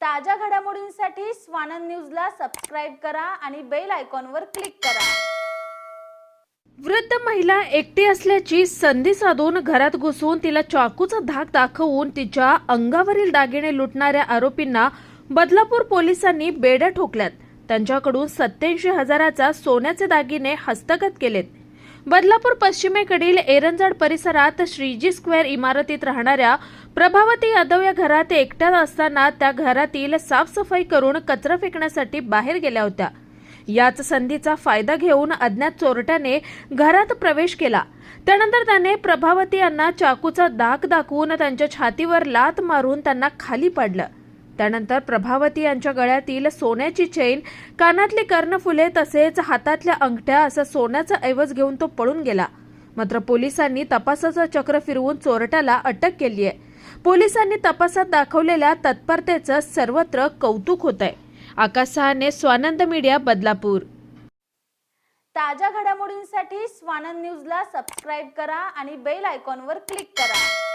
ताज्या घडामोडींसाठी स्वानंद न्यूजला सबस्क्राईब करा आणि बेल आयकॉनवर क्लिक करा. वृद्ध महिला एकटी असल्याची संधी साधून घरात घुसून तिला चाकूचा धाक दाखवून तिच्या अंगावरील दागिने लुटणाऱ्या आरोपींना बदलापूर पोलिसांनी बेड्या ठोकल्यात. त्यांच्याकडून सत्याऐंशी हजाराचा सोन्याचे दागिने हस्तगत केलेत. बदलापूर पश्चिमेकडील एरंजाड परिसरात श्रीजी स्क्वेअर इमारतीत राहणाऱ्या प्रभावती यादव या घरात एकट्या असताना त्या घरातील साफसफाई करून कचरा फेकण्यासाठी बाहेर गेल्या होत्या. याच संधीचा फायदा घेऊन अज्ञात चोरट्याने घरात प्रवेश केला. त्यानंतर त्याने प्रभावती यांना चाकूचा दाग दाखवून त्यांच्या छातीवर लात मारून त्यांना खाली पाडलं. त्यानंतर प्रभावती यांच्या गळ्यातील सोन्याची चेन कानातली कर्णफुले तसेच हातातल्या अंगठ्या असं सोन्याचा ऐवज घेऊन तो पळून गेला. मात्र पोलिसांनी तपासाचं चक्र फिरवून चोरट्याला अटक केली आहे. पोलिसांनी तपासात दाखवलेल्या तत्परतेचं सर्वत्र कौतुक होत आहे आकाश सहाने स्वानंद मीडिया बदलापूर. ताज्या घडामोडींसाठी स्वानंद न्यूजला सबस्क्राईब करा आणि बेल आयकॉनवर क्लिक करा.